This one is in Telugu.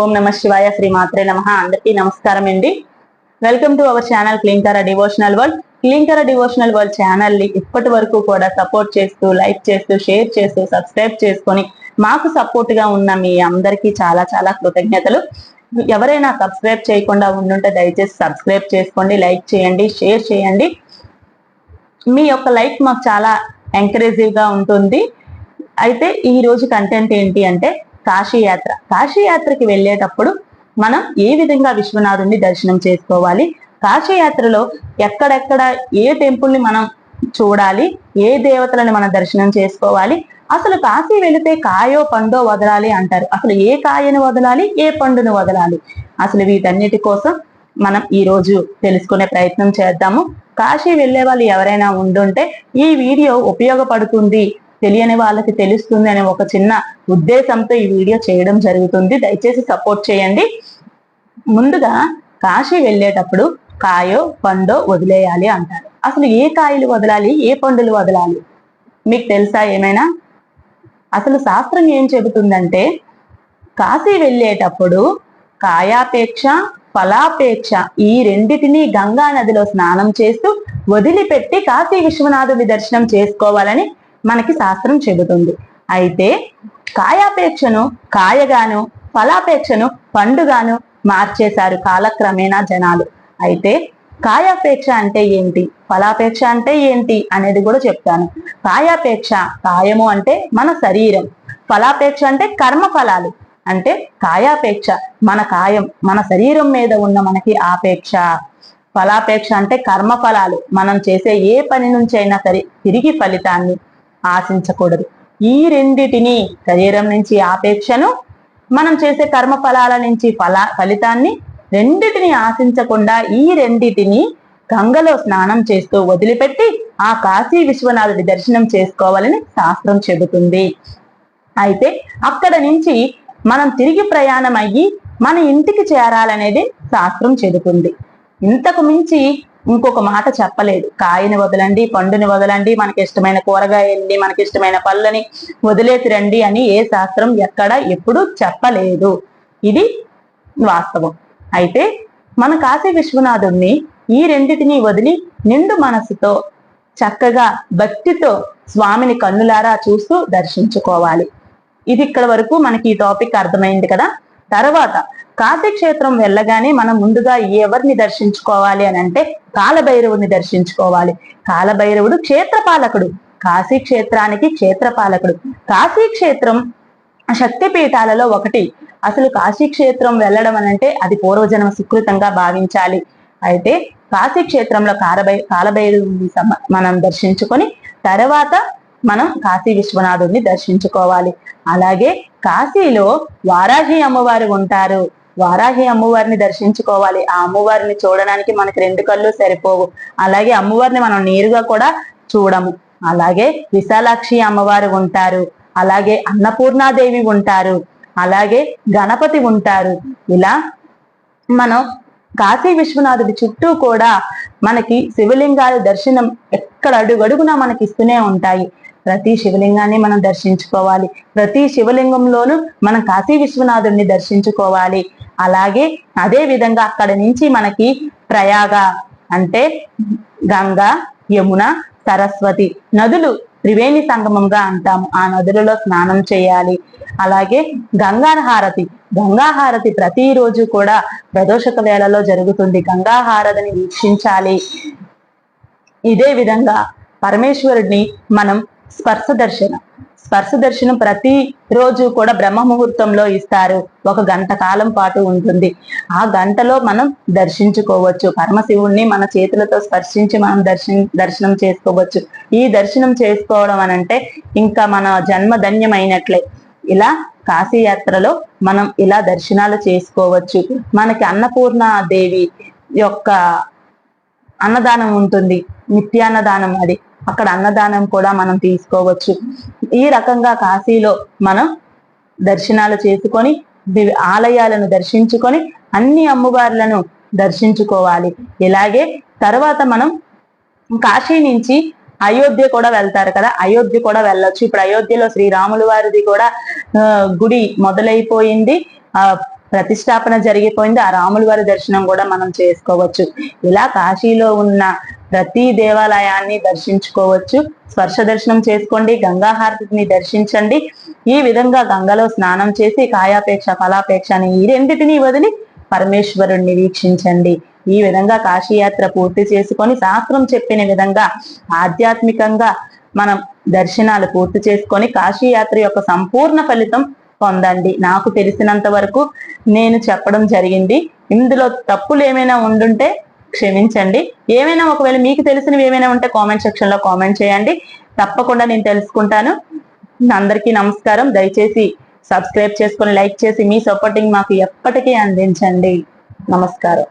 ఓం నమ శివాయ శ్రీ మాత్రే నమ. అందరికీ నమస్కారం అండి. Welcome to our channel Klinkara devotional world Klinkara devotional world ఛానల్ని ఇప్పటి వరకు కూడా సపోర్ట్ చేస్తూ లైక్ చేస్తూ షేర్ చేస్తూ సబ్స్క్రైబ్ చేసుకొని మాకు సపోర్ట్గా ఉన్న మీ అందరికీ చాలా చాలా కృతజ్ఞతలు. ఎవరైనా సబ్స్క్రైబ్ చేయకుండా ఉండుంటే దయచేసి సబ్స్క్రైబ్ చేసుకోండి లైక్ చేయండి షేర్ చేయండి. మీ యొక్క లైక్ మాకు చాలా ఎంకరేజివ్గా ఉంటుంది. అయితే ఈ రోజు కంటెంట్ ఏంటి అంటే కాశీయాత్ర. కాశీయాత్రకి వెళ్ళేటప్పుడు మనం ఏ విధంగా విశ్వనాథుని దర్శనం చేసుకోవాలి? కాశీయాత్రలో ఎక్కడెక్కడ ఏ టెంపుల్ని మనం చూడాలి? ఏ దేవతలను మనం దర్శనం చేసుకోవాలి? అసలు కాశీ వెళితే కాయో పండో వదలాలి అంటారు. అసలు ఏ కాయను వదలాలి? ఏ పండును వదలాలి? అసలు వీటన్నిటి కోసం మనం ఈ రోజు తెలుసుకునే ప్రయత్నం చేద్దాము. కాశీ వెళ్ళే వాళ్ళు ఎవరైనా ఉండుంటే ఈ వీడియో ఉపయోగపడుతుంది తెలియని వాళ్ళకి తెలుస్తుంది అనే ఒక చిన్న ఉద్దేశంతో ఈ వీడియో చేయడం జరుగుతుంది. దయచేసి సపోర్ట్ చేయండి. ముందుగా కాశీ వెళ్ళేటప్పుడు కాయో పండో వదిలేయాలి అంటారు. అసలు ఏ కాయలు వదలాలి? ఏ పండులు వదలాలి? మీకు తెలుసా ఏమైనా? అసలు శాస్త్రం ఏం చెబుతుందంటే కాశీ వెళ్ళేటప్పుడు కాయాపేక్ష ఫలాపేక్ష ఈ రెండిటిని గంగా నదిలో స్నానం చేస్తూ వదిలిపెట్టి కాశీ విశ్వనాథుని దర్శనం చేసుకోవాలని మనకి శాస్త్రం చెబుతుంది. అయితే కాయాపేక్షను కాయగాను ఫలాపేక్షను పండుగాను మార్చేశారు కాలక్రమేణా జనాలు. అయితే కాయాపేక్ష అంటే ఏంటి? ఫలాపేక్ష అంటే ఏంటి అనేది కూడా చెప్తాను. కాయాపేక్ష కాయము అంటే మన శరీరం. ఫలాపేక్ష అంటే కర్మ ఫలాలు. అంటే కాయాపేక్ష మన కాయం మన శరీరం మీద ఉన్న మనకి ఆపేక్ష. ఫలాపేక్ష అంటే కర్మ ఫలాలు. మనం చేసే ఏ పని నుంచి అయినా సరే తిరిగి ఫలితాన్ని ఆశించకూడదు. ఈ రెండిటిని శరీరం నుంచి ఆపేక్షను మనం చేసే కర్మ ఫలాల నుంచి ఫల ఫలితాన్ని రెండిటిని ఆశించకుండా ఈ రెండిటిని గంగలో స్నానం చేస్తూ వదిలిపెట్టి ఆ కాశీ విశ్వనాథుడి దర్శనం చేసుకోవాలని శాస్త్రం చెబుతుంది. అయితే అక్కడ నుంచి మనం తిరిగి ప్రయాణం అయ్యి మన ఇంటికి చేరాలనేది శాస్త్రం చెబుతుంది. ఇంతకు మించి ఇంకొక మాట చెప్పలేదు. కాయని వదలండి పండుని వదలండి మనకి ఇష్టమైన కూరగాయల్ని మనకి ఇష్టమైన పళ్ళని వదిలేసి రండి అని ఏ శాస్త్రం ఎక్కడ ఎప్పుడు చెప్పలేదు. ఇది వాస్తవం. అయితే మన కాశీ విశ్వనాథుణ్ణి ఈ రెండిటిని వదిలి నిండు మనసుతో చక్కగా భక్తితో స్వామిని కన్నులారా చూస్తూ దర్శించుకోవాలి. ఇది ఇక్కడ వరకు మనకి ఈ టాపిక్ అర్థమైంది కదా? తర్వాత కాశీ క్షేత్రం వెళ్ళగానే మనం ముందుగా ఎవరిని దర్శించుకోవాలి అని అంటే కాలభైరవుని దర్శించుకోవాలి. కాలభైరవుడు క్షేత్రపాలకుడు. కాశీ క్షేత్రానికి క్షేత్రపాలకుడు. కాశీ క్షేత్రం శక్తిపీఠాలలో ఒకటి. అసలు కాశీ క్షేత్రం వెళ్ళడం అనంటే అది పూర్వజన్మ సుకృతంగా భావించాలి. అయితే కాశీ క్షేత్రంలో కాలభై కాలభైరవుని మనం దర్శించుకొని తర్వాత మనం కాశీ విశ్వనాథుడిని దర్శించుకోవాలి. అలాగే కాశీలో వారాహి అమ్మవారు ఉంటారు. వారాహి అమ్మవారిని దర్శించుకోవాలి. ఆ అమ్మవారిని చూడడానికి మనకి రెండు కళ్ళు సరిపోవు. అలాగే అమ్మవారిని మనం నేరుగా కూడా చూడము. అలాగే విశాలాక్షి అమ్మవారు ఉంటారు. అలాగే అన్నపూర్ణాదేవి ఉంటారు. అలాగే గణపతి ఉంటారు. ఇలా మనం కాశీ విశ్వనాథుడి చుట్టూ కూడా మనకి శివలింగాల దర్శనం ఎక్కడ అడుగడుగునా మనకి ఇస్తూనే ఉంటాయి. ప్రతి శివలింగాన్ని మనం దర్శించుకోవాలి. ప్రతి శివలింగంలోనూ మనం కాశీ విశ్వనాథుడిని దర్శించుకోవాలి. అలాగే అదే విధంగా అక్కడ నుంచి మనకి ప్రయాగ అంటే గంగా యమున సరస్వతి నదులు త్రివేణి సంగమంగా అంటాము. ఆ నదులలో స్నానం చేయాలి. అలాగే గంగాహారతి. గంగాహారతి ప్రతిరోజు కూడా ప్రదోషక వేళలో జరుగుతుంది. గంగాహారతిని వీక్షించాలి. ఇదే విధంగా పరమేశ్వరుడిని మనం స్పర్శ దర్శనం. స్పర్శ దర్శనం ప్రతి రోజు కూడా బ్రహ్మ ముహూర్తంలో ఇస్తారు. ఒక గంట కాలం పాటు ఉంటుంది. ఆ గంటలో మనం దర్శించుకోవచ్చు. పరమశివుణ్ణి మన చేతులతో స్పర్శించి మనం దర్శనం దర్శనం చేసుకోవచ్చు. ఈ దర్శనం చేసుకోవడం అని అంటే ఇంకా మన జన్మ ధన్యమైనట్లే. ఇలా కాశీయాత్రలో మనం ఇలా దర్శనాలు చేసుకోవచ్చు. మనకి అన్నపూర్ణ దేవి యొక్క అన్నదానం ఉంటుంది. నిత్యాన్నదానం అది. అక్కడ అన్నదానం కూడా మనం తీసుకోవచ్చు. ఈ రకంగా కాశీలో మనం దర్శనాలు చేసుకొని ఆలయాలను దర్శించుకొని అన్ని అమ్మవార్లను దర్శించుకోవాలి. ఇలాగే తర్వాత మనం కాశీ నుంచి అయోధ్య కూడా వెళ్తారు కదా అయోధ్య కూడా వెళ్ళొచ్చు. ఇప్పుడు అయోధ్యలో శ్రీరాములు వారిది కూడా గుడి మొదలైపోయింది. ఆ ప్రతిష్టాపన జరిగిపోయింది. ఆ రాముల వారి దర్శనం కూడా మనం చేసుకోవచ్చు. ఇలా కాశీలో ఉన్న ప్రతి దేవాలయాన్ని దర్శించుకోవచ్చు. స్పర్శ దర్శనం చేసుకోండి. గంగాహారతిని దర్శించండి. ఈ విధంగా గంగలో స్నానం చేసి కాయాపేక్ష ఫలాపేక్ష అని ఈ రెండింటిని వదిలి పరమేశ్వరుణ్ణి వీక్షించండి. ఈ విధంగా కాశీయాత్ర పూర్తి చేసుకొని శాస్త్రం చెప్పిన విధంగా ఆధ్యాత్మికంగా మనం దర్శనాలు పూర్తి చేసుకొని కాశీయాత్ర యొక్క సంపూర్ణ ఫలితం పొందండి. నాకు తెలిసినంత వరకు నేను చెప్పడం జరిగింది. ఇందులో తప్పులు ఏమైనా ఉండుంటే క్షమించండి. ఏమైనా ఒకవేళ మీకు తెలిసినవి ఏమైనా ఉంటే కామెంట్ సెక్షన్లో కామెంట్ చేయండి. తప్పకుండా నేను తెలుసుకుంటాను. అందరికీ నమస్కారం. దయచేసి సబ్స్క్రైబ్ చేసుకొని లైక్ చేసి మీ సపోర్టింగ్ మాకు ఎప్పటికీ అందించండి. నమస్కారం.